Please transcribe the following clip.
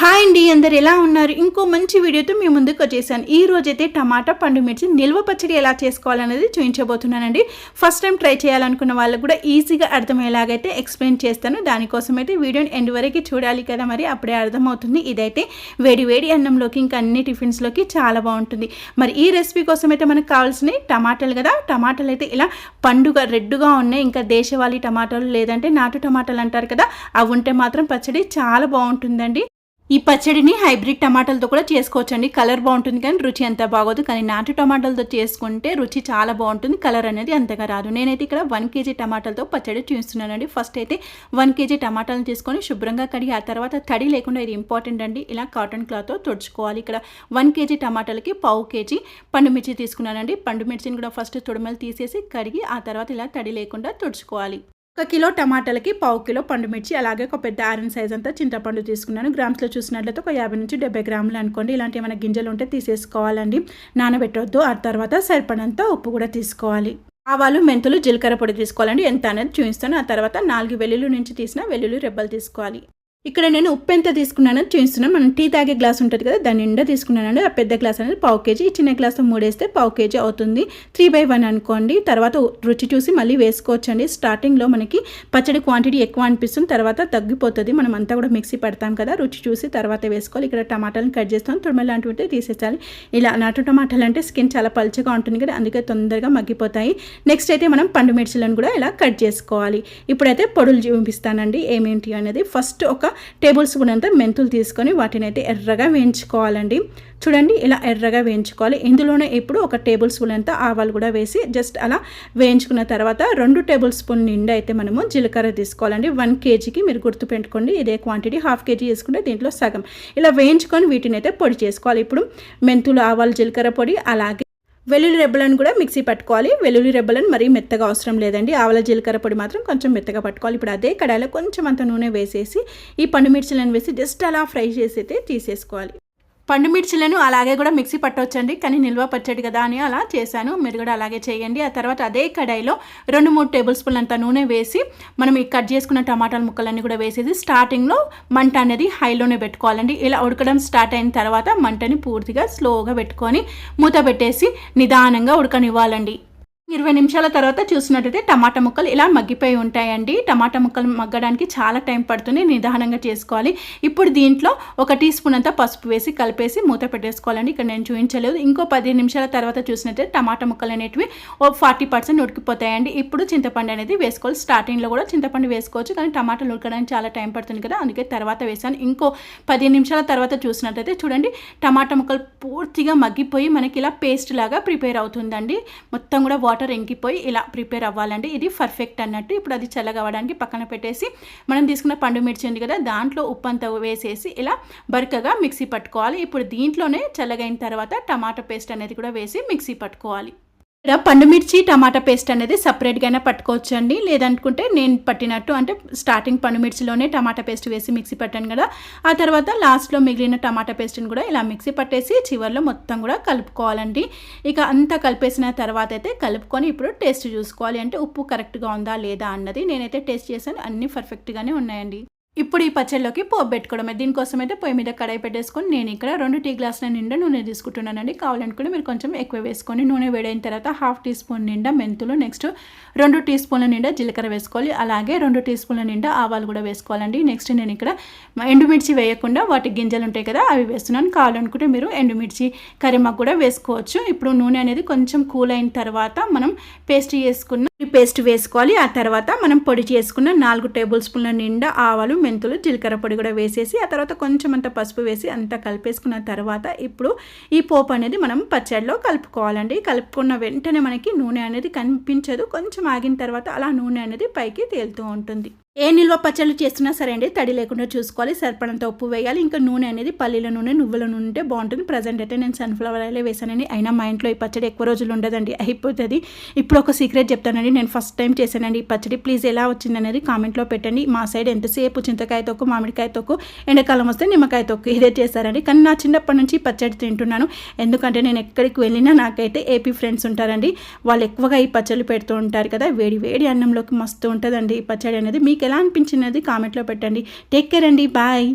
Hi అండి అందరు ఎలా ఉన్నారు? ఇంకో మంచి వీడియోతో మీ ముందుకు వచ్చేసాను. ఈ రోజైతే టమాటా పండు మిర్చి నిల్వ పచ్చడి ఎలా చేసుకోవాలనేది చూపించబోతున్నానండి. ఫస్ట్ టైం ట్రై చేయాలనుకున్న వాళ్ళకు కూడా ఈజీగా అర్థమయ్యేలాగైతే ఎక్స్ప్లెయిన్ చేస్తాను. దానికోసం అయితే వీడియోని ఎండ్ వరకు చూడాలి కదా మరి అప్పుడే అర్థమవుతుంది. ఇదైతే వేడి వేడి అన్నంలోకి ఇంకా అన్ని టిఫిన్స్లోకి చాలా బాగుంటుంది. మరి ఈ రెసిపీ కోసం అయితే మనకు కావాల్సినవి టమాటాలు కదా. టమాటాలు అయితే ఇలా పండుగ రెడ్డుగా ఉన్నాయి. ఇంకా దేశవాళీ టమాటాలు లేదంటే నాటు టమాటాలు అంటారు కదా అవి ఉంటే మాత్రం పచ్చడి చాలా బాగుంటుందండి. ఈ పచ్చడిని హైబ్రిడ్ టమాటాలతో కూడా చేసుకోవచ్చండి. కలర్ బాగుంటుంది కానీ రుచి అంత బాగోదు. కానీ నాటు టమాటాలతో చేసుకుంటే రుచి చాలా బాగుంటుంది. కలర్ అనేది అంతగా రాదు. నేనైతే ఇక్కడ వన్ కేజీ టమాటాలతో పచ్చడి చూస్తున్నానండి. ఫస్ట్ అయితే వన్ కేజీ టమాటాలను తీసుకొని శుభ్రంగా కడిగి ఆ తర్వాత తడి లేకుండా ఇది ఇంపార్టెంట్ అండి. ఇలా కాటన్ క్లాత్తో తుడుచుకోవాలి. ఇక్కడ వన్ కేజీ టమాటాలకి పావు కేజీ పండు మిర్చి తీసుకున్నానండి. పండు మిర్చిని కూడా ఫస్ట్ తుడమలు తీసేసి కడిగి ఆ తర్వాత ఇలా తడి లేకుండా తుడుచుకోవాలి. ఒక కిలో టమాటాలకి పావు కిలో పండు మిర్చి అలాగే ఒక పెద్ద ఆరెంజ్ సైజ్ అంతా చింతపండు తీసుకున్నాను. గ్రామ్స్లో చూసినట్లయితే ఒక యాభై నుంచి డెబ్బై గ్రాములు అనుకోండి. ఇలాంటి ఏమైనా గింజలు ఉంటే తీసేసుకోవాలండి. నానబెట్టవద్దు ఆ తర్వాత సరిపడంత ఉప్పు కూడా తీసుకోవాలి. ఆవాలు మెంతులు జీలకర్ర పొడి తీసుకోవాలండి. ఎంత అనేది చూపిస్తాను. ఆ తర్వాత నాలుగు వెల్లుల్లి నుంచి తీసిన వెల్లుల్లి రెబ్బలు తీసుకోవాలి. ఇక్కడ నేను ఉప్పు ఎంత తీసుకున్నానో చూస్తున్నాను మనం టీ తాగే గ్లాస్ ఉంటుంది కదా దాని నిండా తీసుకున్నానండి. ఆ పెద్ద గ్లాస్ అనేది పావు కేజీ. చిన్న గ్లాస్ మూడేస్తే పావు కేజీ అవుతుంది. త్రీ బై వన్ అనుకోండి. తర్వాత రుచి చూసి మళ్ళీ వేసుకోవచ్చండి. స్టార్టింగ్లో మనకి పచ్చడి క్వాంటిటీ ఎక్కువ అనిపిస్తుంది. తర్వాత తగ్గిపోతుంది. మనం అంతా కూడా మిక్సీ పెడతాం కదా రుచి చూసి తర్వాత వేసుకోవాలి. ఇక్కడ టమాటాలను కట్ చేస్తాం. తుడిమ లాంటివి ఉంటే తీసేసాలి ఇలా నాటు టమాటాలు అంటే స్కిన్ చాలా పలుచగా ఉంటుంది కదా అందుకే తొందరగా మగ్గిపోతాయి. నెక్స్ట్ అయితే మనం పండు మిర్చిలను కూడా ఇలా కట్ చేసుకోవాలి. ఇప్పుడైతే పొడులు చూపిస్తానండి. ఏమేంటి అనేది ఫస్ట్ ఒక టేబుల్ స్పూన్ అంతా మెంతులు తీసుకొని వాటిని అయితే ఎర్రగా వేయించుకోవాలండి. చూడండి ఇలా ఎర్రగా వేయించుకోవాలి. ఇందులోనే ఇప్పుడు ఒక టేబుల్ స్పూన్ అంతా ఆవాలు కూడా వేసి జస్ట్ అలా వేయించుకున్న తర్వాత రెండు టేబుల్ స్పూన్ నిండా అయితే మనము జీలకర్ర తీసుకోవాలండి. వన్ కేజీకి మీరు గుర్తుపెట్టుకోండి ఇదే క్వాంటిటీ. హాఫ్ కేజీ వేసుకుంటే దీంట్లో సగం. ఇలా వేయించుకొని వీటిని అయితే పొడి చేసుకోవాలి. ఇప్పుడు మెంతులు ఆవాలు జీలకర్ర పొడి అలాగే వెల్లుల్లి రెబ్బలను కూడా మిక్సీ పట్టుకోవాలి. వెల్లుల్లి రెబ్బలను మరీ మెత్తగా అవసరం లేదండి. ఆవల జీలకర్ర పొడి మాత్రం కొంచెం మెత్తగా పట్టుకోవాలి. ఇప్పుడు అదే కడాయిలో కొంచెం అంత నూనె వేసేసి ఈ పండు మిర్చిలను వేసి జస్ట్ అలా ఫ్రై చేసి అయితే తీసేసుకోవాలి. పండు మిర్చిలను అలాగే కూడా మిక్సీ పట్టవచ్చండి కానీ నిల్వ పచ్చడి కదా అని అలా చేశాను. మీరు కూడా అలాగే చేయండి. ఆ తర్వాత అదే కడాయిలో రెండు మూడు టేబుల్ స్పూన్ అంత నూనె వేసి మనం ఈ కట్ చేసుకున్న టమాటాల ముక్కలన్నీ కూడా వేసేసి స్టార్టింగ్లో మంట అనేది హైలోనే పెట్టుకోవాలండి. ఇలా ఉడకడం స్టార్ట్ అయిన తర్వాత మంటని పూర్తిగా స్లోగా పెట్టుకొని మూత పెట్టేసి నిదానంగా ఉడకనివ్వాలండి. ఇరవై నిమిషాల తర్వాత చూసినట్టయితే టమాటా ముక్కలు ఇలా మగ్గిపోయి ఉంటాయండి. టమాటా ముక్కలు మగ్గడానికి చాలా టైం పడుతుంది. నిదానంగా చేసుకోవాలి. ఇప్పుడు దీంట్లో ఒక టీ స్పూన్ అంతా పసుపు వేసి కలిపేసి మూత పెట్టేసుకోవాలండి. ఇక్కడ నేను చూపించలేదు. ఇంకో పది నిమిషాల తర్వాత చూసినట్టయితే టమాటా ముక్కలు అనేటివి ఓ ఫార్టీ పర్సెంట్ ఉడికిపోతాయండి. ఇప్పుడు చింతపండు అనేది వేసుకోవాలి. స్టార్టింగ్లో కూడా చింతపండు వేసుకోవచ్చు. కానీ టమాటాలు ఉడకడానికి చాలా టైం పడుతుంది కదా. అందుకే తర్వాత వేసాను. ఇంకో పది నిమిషాల తర్వాత చూసినట్టయితే చూడండి టమాటా ముక్కలు పూర్తిగా మగ్గిపోయి మనకి ఇలా పేస్ట్ లాగా ప్రిపేర్ అవుతుందండి. మొత్తం కూడా వాటర్ వాటర్ ఎంకిపోయి ఇలా ప్రిపేర్ అవ్వాలండి. ఇది పర్ఫెక్ట్ అన్నట్టు ఇప్పుడు అది చల్లగవడానికి పక్కన పెట్టేసి మనం తీసుకున్న పండు మిర్చి ఉంది కదా దాంట్లో ఉప్పు అంతా వేసేసి ఇలా బరకగా మిక్సీ పట్టుకోవాలి. ఇప్పుడు దీంట్లోనే చల్లగైన తర్వాత టమాటా పేస్ట్ అనేది కూడా వేసి మిక్సీ పట్టుకోవాలి. ఇక్కడ పండుమిర్చి టమాటా పేస్ట్ అనేది సపరేట్గానే పట్టుకోవచ్చు అండి లేదనుకుంటే నేను పట్టినట్టు అంటే స్టార్టింగ్ పండుమిర్చిలోనే టమాటా పేస్ట్ వేసి మిక్సీ పట్టాను కదా. ఆ తర్వాత లాస్ట్లో మిగిలిన టమాటా పేస్ట్ని కూడా ఇలా మిక్సీ పట్టేసి చివరిలో మొత్తం కూడా కలుపుకోవాలండి. ఇక అంతా కలిపేసిన తర్వాత అయితే కలుపుకొని ఇప్పుడు టేస్ట్ చూసుకోవాలి. అంటే ఉప్పు కరెక్ట్గా ఉందా లేదా అన్నది నేనైతే టేస్ట్ చేశాను. అన్నీ పర్ఫెక్ట్గానే ఉన్నాయండి. ఇప్పుడు ఈ పచ్చళ్ళలోకి పోపు పెట్టుకోవడమే. దీనికోసం అయితే పొయ్యి మీద కడాయి పెట్టేసుకొని నేను ఇక్కడ రెండు టీ గ్లాసుల నిండా నూనె తీసుకుంటున్నానండి. కావాలనుకుంటే మీరు కొంచెం ఎక్కువ వేసుకొని నూనె వేడైన తర్వాత హాఫ్ టీ స్పూన్ నిండా మెంతులు నెక్స్ట్ రెండు టీ స్పూన్ల నిండా జీలకర్ర వేసుకోవాలి. అలాగే రెండు టీ స్పూన్ల నిండా ఆవాలు కూడా వేసుకోవాలండి. నెక్స్ట్ నేను ఇక్కడ ఎండుమిర్చి వేయకుండా వాటి గింజలు ఉంటాయి కదా అవి వేస్తున్నాను. కావాలనుకుంటే మీరు ఎండుమిర్చి కరిమాకు కూడా వేసుకోవచ్చు. ఇప్పుడు నూనె అనేది కొంచెం కూల్ అయిన తర్వాత మనం పేస్ట్ చేసుకున్న పేస్ట్ వేసుకోవాలి. ఆ తర్వాత మనం పొడి చేసుకున్న నాలుగు టేబుల్ స్పూన్ల నిండా ఆవాలు మెంతులు జీలకర్ర పొడి కూడా వేసేసి ఆ తర్వాత కొంచెం అంత పసుపు వేసి అంతా కలిపేసుకున్న తర్వాత ఇప్పుడు ఈ పోపు అనేది మనం పచ్చడిలో కలుపుకోవాలండి. కలుపుకున్న వెంటనే మనకి నూనె అనేది కనిపించదు. కొంచెం ఆగిన తర్వాత అలా నూనె అనేది పైకి తేలుతూ ఉంటుంది. ఏ నిల్వ పచ్చళ్ళు చేస్తున్నా సరే అండి తడి లేకుండా చూసుకోవాలి సరిపడంత ఉప్పు వేయాలి. ఇంకా నూనె అనేది పల్లీల నూనె నువ్వుల నూనె ఉంటే బాగుంటుంది. ప్రజెంట్ అయితే నేను సన్ఫ్లవర్ ఆయిలే వేసానండి అయినా మా ఇంట్లో ఈ పచ్చడి ఎక్కువ రోజులు ఉండదండి. అయిపోతుంది. ఇప్పుడు ఒక సీక్రెట్ చెప్తానండి. నేను ఫస్ట్ టైం చేశానండి ఈ పచ్చడి. ప్లీజ్ ఎలా వచ్చింది అనేది కామెంట్లో పెట్టండి. మా సైడ్ ఎంతసేపు చింతకాయ తొక్కు మామిడికాయ తొక్కు ఎండాకాలం వస్తే నిమ్మకాయ తొక్కు ఇదే చేశారండి కానీ నా చిన్నప్పటి నుంచి పచ్చడి తింటున్నాను. ఎందుకంటే నేను ఎక్కడికి వెళ్ళినా నాకైతే ఏపీ ఫ్రెండ్స్ ఉంటారండి. వాళ్ళు ఎక్కువగా ఈ పచ్చళ్ళు పెడుతూ ఉంటారు కదా. వేడి వేడి అన్నంలోకి మస్తు ఉంటుందండి ఈ పచ్చడి అనేది. మీకు ఎలా అనిపించినది కామెంట్లో పెట్టండి. టేక్ కేర్ అండి. బాయ్.